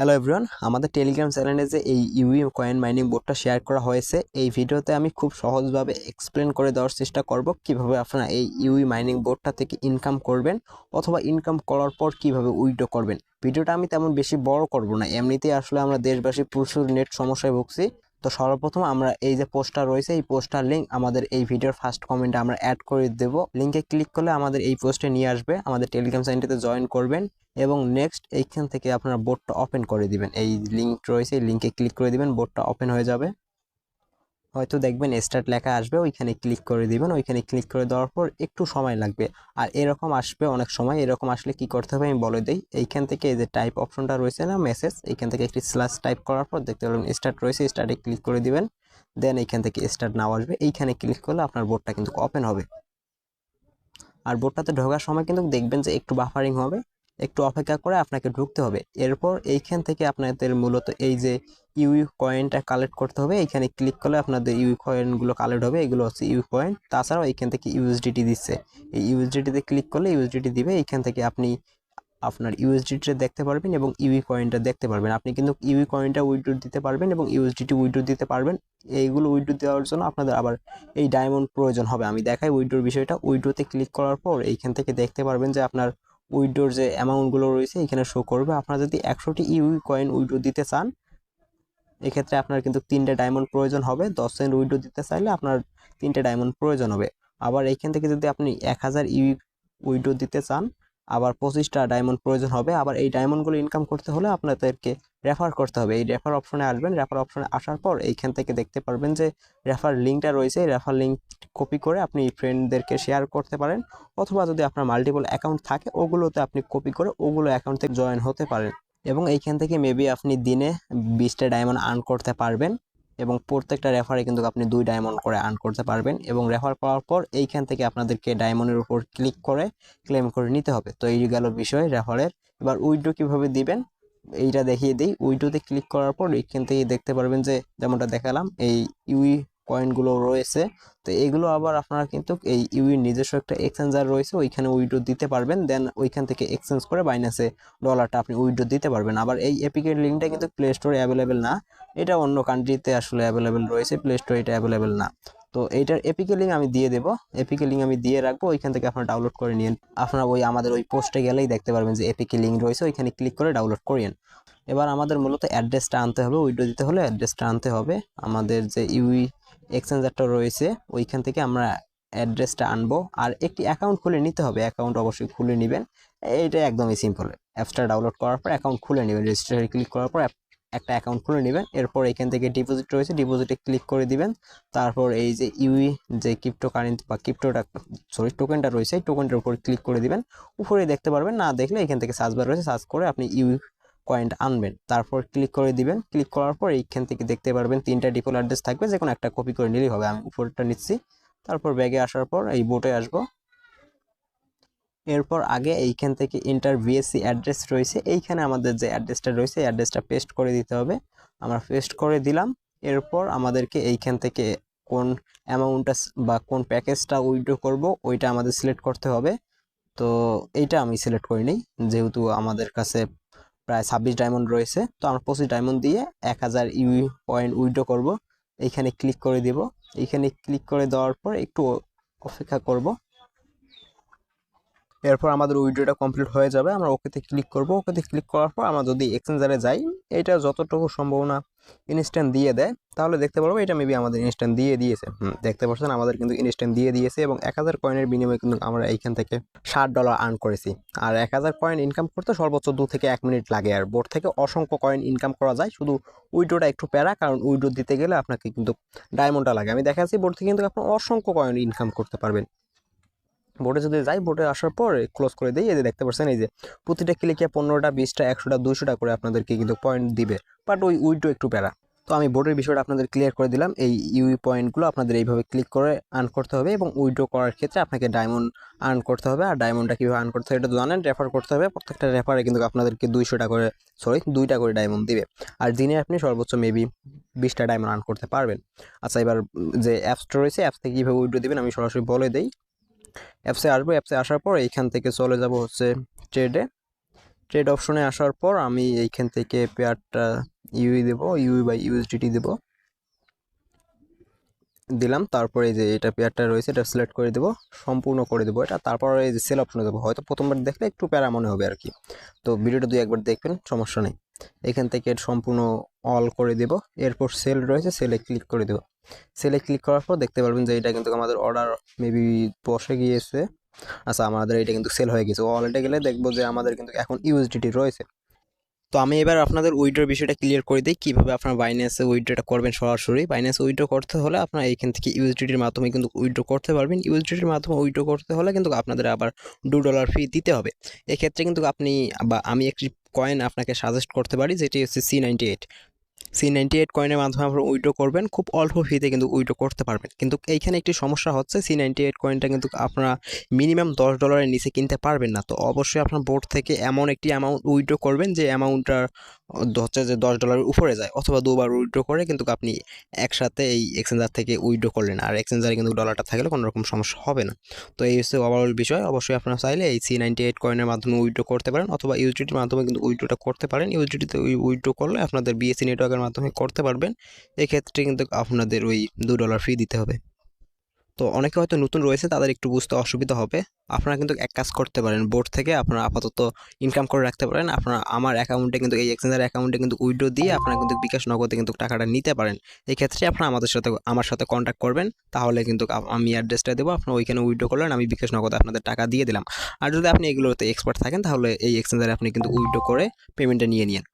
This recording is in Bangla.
হ্যালো এভরিওয়ান আমাদের টেলিগ্রাম চ্যানেলে যে এই ইউই কয়েন মাইনিং বোর্ডটা শেয়ার করা হয়েছে, এই ভিডিওতে আমি খুব সহজভাবে এক্সপ্লেন করে দেওয়ার চেষ্টা করব কীভাবে আপনারা এই ইউই মাইনিং বোর্ডটা থেকে ইনকাম করবেন অথবা ইনকাম করার পর কীভাবে উইড্রো করবেন। ভিডিওটা আমি তেমন বেশি বড় করব না, এমনিতেই আসলে আমরা দেশবাসী প্রচুর নেট সমস্যায় ভুগছি। তো সর্বপ্রথম আমরা এই যে পোস্টটা রয়েছে, এই পোস্টার লিঙ্ক আমাদের এই ভিডিওর ফার্স্ট কমেন্টে আমরা অ্যাড করে দেব। লিঙ্কে ক্লিক করলে আমাদের এই পোস্টে নিয়ে আসবে, আমাদের টেলিগ্রাম চ্যানেলটিতে জয়েন করবেন এবং নেক্সট এইখান থেকে আপনারা বোর্ডটা ওপেন করে দিবেন। এই লিঙ্ক রয়েছে, এই লিঙ্কে ক্লিক করে দিবেন বোর্ডটা ওপেন হয়ে যাবে। হয়তো দেখবেন স্টার্ট লেখা আসবে, ওইখানে ক্লিক করে দিবেন, ওইখানে ক্লিক করে দেওয়ার পর একটু সময় লাগবে। আর এরকম আসবে অনেক সময়, এরকম আসলে কি করতে হবে আমি বলে দিই। এইখান থেকে এই যে টাইপ অপশনটা রয়েছে না মেসেজ এইখান থেকে একটি স্ল্যাশ টাইপ করার পর দেখতে পারবেন স্টার্ট রয়েছে স্টার্টে ক্লিক করে দিবেন। দেন এইখান থেকে স্টার্ট নাও আসবে। এইখানে ক্লিক করলে আপনার বোর্ডটা কিন্তু ওপেন হবে। আর বোর্ডটাতে ঢোকার সময় কিন্তু দেখবেন যে একটু বাফারিং হবে, একটু অপেক্ষা করে আপনাকে ঢুকতে হবে। এরপর এইখান থেকে আপনাদের মূলত এই যে ইউই কয়েনটা কালেক্ট করতে হবে। এইখানে ক্লিক করলে আপনাদের ইউই কয়েনগুলো কালেক্ট হবে। এগুলো হচ্ছে ইউ কয়েন তাছাড়াও এখান থেকে ইউএসডিটি দিচ্ছে। এই ইউএসডিটিতে ক্লিক করলে ইউএসডিটি দিবে। এইখান থেকে আপনি আপনার ইউএসডিটি দেখতে পারবেন এবং ইউই কয়েনটা দেখতে পারবেন। আপনি কিন্তু ইউই কয়েনটা উইড্রো দিতে পারবেন এবং ইউএসডিটি উইড্রো দিতে পারবেন। এইগুলো উইড্রো দেওয়ার জন্য আপনাদের আবার এই ডায়মন্ড প্রয়োজন হবে। আমি দেখাই উইড্রোর বিষয়টা। উইড্রোতে ক্লিক করার পর এইখান থেকে দেখতে পারবেন যে আপনার উইড্রোর যে অ্যামাউন্টগুলো রয়েছে, এখানে শো করবে। আপনারা যদি একশোটি ইউই কয়েন উইড্রো দিতে চান এক্ষেত্রে আপনার কিন্তু তিনটে ডায়মন্ড প্রয়োজন হবে। দশ সেন্ট উইডো দিতে চাইলে আপনার তিনটে ডায়মন্ড প্রয়োজন হবে। আবার এইখান থেকে যদি আপনি এক হাজার ইউই উইড্রো দিতে চান, আবার পঁচিশটা ডায়মন্ড প্রয়োজন হবে। আবার এই ডায়মন্ডগুলো ইনকাম করতে হলে আপনাদেরকে রেফার করতে হবে। এই রেফার অপশনে আসবেন। রেফার অপশনে আসার পর এইখান থেকে দেখতে পারবেন যে রেফার লিঙ্কটা রয়েছে। এই রেফার লিঙ্ক কপি করে আপনি ফ্রেন্ডদেরকে শেয়ার করতে পারেন। অথবা যদি আপনার মাল্টিপল অ্যাকাউন্ট থাকে, ওগুলোতে আপনি কপি করে ওগুলো অ্যাকাউন্ট থেকে জয়েন হতে পারেন। এবং এইখান থেকে মেবি আপনি দিনে বিশটা ডায়মন্ড আর্ন করতে পারবেন এবং প্রত্যেকটা রেফারে কিন্তু আপনি দুই ডায়মন্ড করে আর্ন করতে পারবেন এবং রেফার করার পর এইখান থেকে আপনাদেরকে ডায়মন্ডের উপর ক্লিক করে ক্লেম করে নিতে হবে। তো এই গেল বিষয় রেফারের এবার উইড্রো কীভাবে দিবেন? এইটা দেখিয়ে দিই। উইড্রোতে ক্লিক করার পর এইখান থেকে দেখতে পারবেন যে যেমনটা দেখালাম, এই ইউই কয়েনগুলো রয়েছে। তো এগুলো আবার আপনারা কিন্তু এই ইউই নিজস্ব একটা এক্সচেঞ্জার রয়েছে, ওইখানে উইড্রো দিতে পারবেন। দেন ওইখান থেকে এক্সচেঞ্জ করে বাইনাসে ডলারটা আপনি উইড্রো দিতে পারবেন। আবার এই এপিকের লিঙ্কটা কিন্তু প্লে স্টোরে অ্যাভেলেবেল না। এটা অন্য কান্ট্রিতে আসলে অ্যাভেলেবেল রয়েছে প্লে স্টোরে এটা অ্যাভেলেবেল না। তো এইটার এপিকে লিঙ্ক আমি দিয়ে দেবো। এপিকে লিঙ্ক আমি দিয়ে রাখব। ওইখান থেকে আপনারা ডাউনলোড করে নিন আপনারা ওই আমাদের ওই পোস্টে গেলেই দেখতে পারবেন যে এপিকে লিঙ্ক রয়েছে, ওইখানে ক্লিক করে ডাউনলোড করিয়েন এবার আমাদের মূলত অ্যাড্রেসটা আনতে হবে। উইড্রো দিতে হলে অ্যাড্রেসটা আনতে হবে। আমাদের যে ইউই এক্সচেঞ্জারটা রয়েছে, ওইখান থেকে আমরা অ্যাড্রেসটা আনব। আর একটি অ্যাকাউন্ট খুলে নিতে হবে, অ্যাকাউন্ট অবশ্যই খুলে নেবেন। এইটা একদমই সিম্পল অ্যাপসটা ডাউনলোড করার পর অ্যাকাউন্ট খুলে নেবেন রেজিস্ট্রেশনে ক্লিক করার পর একটা অ্যাকাউন্ট খুলে নেবেন। এরপর এখান থেকে ডিপোজিট রয়েছে, ডিপোজিটে ক্লিক করে দিবেন। তারপর এই যে ইউই যে ক্রিপ্টো কারেন্সি বা ক্রিপ্টোটা, সরি, টোকেনটা রয়েছে, এই টোকেনটার উপর ক্লিক করে দিবেন। উপরে দেখতে পারবেন, না দেখলে এখান থেকে সার্চ বার রয়েছে, সার্চ করে আপনি ইউই কয়েনটা আনবেন। তারপর ক্লিক করে দিবেন। ক্লিক করার পর এইখান থেকে দেখতে পারবেন তিনটা ডিফল্ট অ্যাড্রেস থাকবে। যে কোনো একটা কপি করে নিলেই হবে। আমি উপরটা নিচ্ছি। তারপর ব্যাগে আসার পর এই বোটে আসব। এরপর আগে এইখান থেকে ইন্টার ভিএসসি অ্যাড্রেস রয়েছে। এইখানে আমাদের যে অ্যাড্রেসটা রয়েছে, এই অ্যাড্রেসটা পেস্ট করে দিতে হবে। আমরা পেস্ট করে দিলাম। এরপর আমাদেরকে এইখান থেকে কোন অ্যামাউন্টটা বা কোন প্যাকেজটা উইড্রো করব, ওইটা আমাদের সিলেক্ট করতে হবে। তো এইটা আমি সিলেক্ট করি নিই যেহেতু আমাদের কাছে প্রায় ছাব্বিশ ডায়মন্ড রয়েছে। তো আমরা পঁচিশ ডায়মন্ড দিয়ে এক হাজার ইউ পয়েন্ট উইড্রো করব। এইখানে ক্লিক করে দিব। এইখানে ক্লিক করে দেওয়ার পর একটু অপেক্ষা করব। এরপর আমাদের উইড্রোটা কমপ্লিট হয়ে যাবে, আমরা ওকেতে ক্লিক করব। ওকেতে ক্লিক করার পর আমরা যদি এক্সচেঞ্জারে যাই, এটা যতটুকু সম্ভাবনা ইনস্ট্যান্ট দিয়ে দেয়, তাহলে দেখতে পারব এটা মেবি আমাদের ইনস্ট্যান্ট দিয়ে দিয়েছে। দেখতে পাচ্ছেন আমাদের কিন্তু ইনস্ট্যান্ট দিয়ে দিয়েছে এবং এক হাজার কয়েনের বিনিময়ে কিন্তু আমরা এইখান থেকে ষাট ডলার আর্ন করেছি। আর এক হাজার কয়েন ইনকাম করতে সর্বোচ্চ দু থেকে এক মিনিট লাগে। আর বোর্ড থেকে অসংখ্য কয়েন ইনকাম করা যায়, শুধু উইড্রোটা একটু প্যারা, কারণ উইড্রো দিতে গেলে আপনাকে কিন্তু ডায়মন্ডটা লাগে। আমি দেখাচ্ছি বোর্ড থেকে কিন্তু আপনি অসংখ্য কয়েন ইনকাম করতে পারবেন। বোর্ডে যদি যাই বোর্ডে আসার পর ক্লোজ করে দিই, এই যে দেখতে পাচ্ছেন, এই যে প্রতিটা ক্লিকে পনেরোটা, বিশটা, একশোটা দুশোটা করে আপনাদেরকে কিন্তু পয়েন্ট দিবে। বাট ওই উইড্রো একটু প্যারা। তো আমি বোর্ডের বিষয়টা আপনাদের ক্লিয়ার করে দিলাম। এই ইউই পয়েন্টগুলো আপনাদের এইভাবে ক্লিক করে আর্ন করতে হবে এবং উইড্রো করার ক্ষেত্রে আপনাকে ডায়মন্ড আর্ন করতে হবে। আর ডায়মন্ডটা কীভাবে আর্ন করতে হবে এটা জানেন রেফার করতে হবে। প্রত্যেকটা রেফারে কিন্তু আপনাদেরকে দুইশোটা করে সরি দুইটা করে ডায়মন্ড দিবে। আর দিনে আপনি সর্বোচ্চ মেবি বিশটা ডায়মন্ড আর্ন করতে পারবেন। আচ্ছা এবার যে অ্যাপসটা রয়েছে অ্যাপস থেকে কীভাবে উইড্রো দেবেন, আমি সরাসরি বলে দিই। অ্যাপসে আসব অ্যাপসে আসার পর এইখান থেকে চলে যাব হচ্ছে ট্রেডে ট্রেড অপশনে আসার পর আমি এইখান থেকে পেয়ারটা ইউই দেবো ইউই বাই ইউএসডিটি দেবো। দিলাম, তারপরে যে এটা পেয়ারটা রয়েছে, এটা সিলেক্ট করে দেবো, সম্পূর্ণ করে দেবো এটা। তারপর এই যে সেল অপশনে দেবো, হয়তো প্রথমবার দেখলে একটু প্যারা মনে হবে আর কি। তো ভিডিওটা দুই একবার দেখবেন, সমস্যা নেই। এখান থেকে সম্পূর্ণ অল করে দেবো। এরপর সেল রয়েছে সেলে ক্লিক করে দেবো। সেলে ক্লিক করার পর দেখতে পারবেন যে এটা কিন্তু আমাদের অর্ডার মেবি বসে গিয়েছে। আচ্ছা আমাদের এটা কিন্তু সেল হয়ে গেছে। ওয়ালেটে গেলে দেখব যে আমাদের কিন্তু এখন ইউএসডিটি রয়েছে। তো আমি এবার আপনাদের উইড্রোর বিষয়টা ক্লিয়ার করে দিই, কীভাবে আপনার বাইন্যান্সে উইড্রোটা করবেন সরাসরি। বাইন্যান্সে উইড্রো করতে হলে আপনার এইখান থেকে ইউএসডিটির মাধ্যমে কিন্তু উইড্রো করতে পারবেন। ইউএসডিটির মাধ্যমে উইড্রো করতে হলে কিন্তু আপনাদের আবার দু ডলার ফি দিতে হবে। এক্ষেত্রে কিন্তু আপনি বা আমি একটি কয়েন আপনাকে সাজেস্ট করতে পারি যেটি হচ্ছে C ninety eight C ninety eight কয়েনের মাধ্যমে আপনারা উইড্রো করবেন। খুব অল্প ফিতে কিন্তু উইড্রো করতে পারবেন। কিন্তু এইখানে একটি সমস্যা হচ্ছে সি নাইনটি এইট কয়েনটা কিন্তু আপনারা মিনিমাম দশ ডলারের নিচে কিনতে পারবেন না। তো অবশ্যই আপনার বোর্ড থেকে এমন একটি অ্যামাউন্ট উইড্রো করবেন, যে অ্যামাউন্টটা হচ্ছে যে দশ ডলারের উপরে যায়, অথবা দুবার উইড্রো করে কিন্তু আপনি একসাথে এই এক্সচেঞ্জার থেকে উইড্রো করলেন। আর এক্সচেঞ্জারে কিন্তু ডলারটা থাকলে কোনো রকম সমস্যা হবে না। তো এই হচ্ছে ওভারঅল বিষয়। অবশ্যই আপনারা চাইলে এই সি নাইনটি এইট কয়েনের মাধ্যমে উইড্রো করতে পারেন, অথবা ইউজিটির মাধ্যমে কিন্তু উইড্রোটা করতে পারেন। ইউজিটিতে উইড্রো করলে আপনাদের বিএসসি নেটওয়ার্কের মাধ্যমে করতে পারবেন, এক্ষেত্রে কিন্তু আপনাদের ওই দু ডলার ফি দিতে হবে। তো অনেকে হয়তো নতুন রয়েছে, তাদের একটু বুঝতে অসুবিধা হবে। আপনারা কিন্তু এক কাজ করতে পারেন বোর্ড থেকে আপনারা আপাতত ইনকাম করে রাখতে পারেন। আপনারা আমার অ্যাকাউন্টে কিন্তু, এই এক্সচেঞ্জার অ্যাকাউন্টে কিন্তু উইড্রো দিয়ে আপনারা কিন্তু বিকাশ নগদে কিন্তু টাকাটা নিতে পারেন। এই ক্ষেত্রে আপনারা আমাদের সাথে, আমার সাথে কন্ট্যাক্ট করবেন, তাহলে কিন্তু আমি অ্যাড্রেসটা দেবো, আপনারা ওইখানে উইড্রো করলেন, আমি বিকাশ নগদে আপনাদের টাকা দিয়ে দিলাম। আর যদি আপনি এগুলোতে এক্সপার্ট থাকেন, তাহলে এই এক্সচেঞ্জারে আপনি কিন্তু উইড্রো করে পেমেন্টটা নিয়ে নিন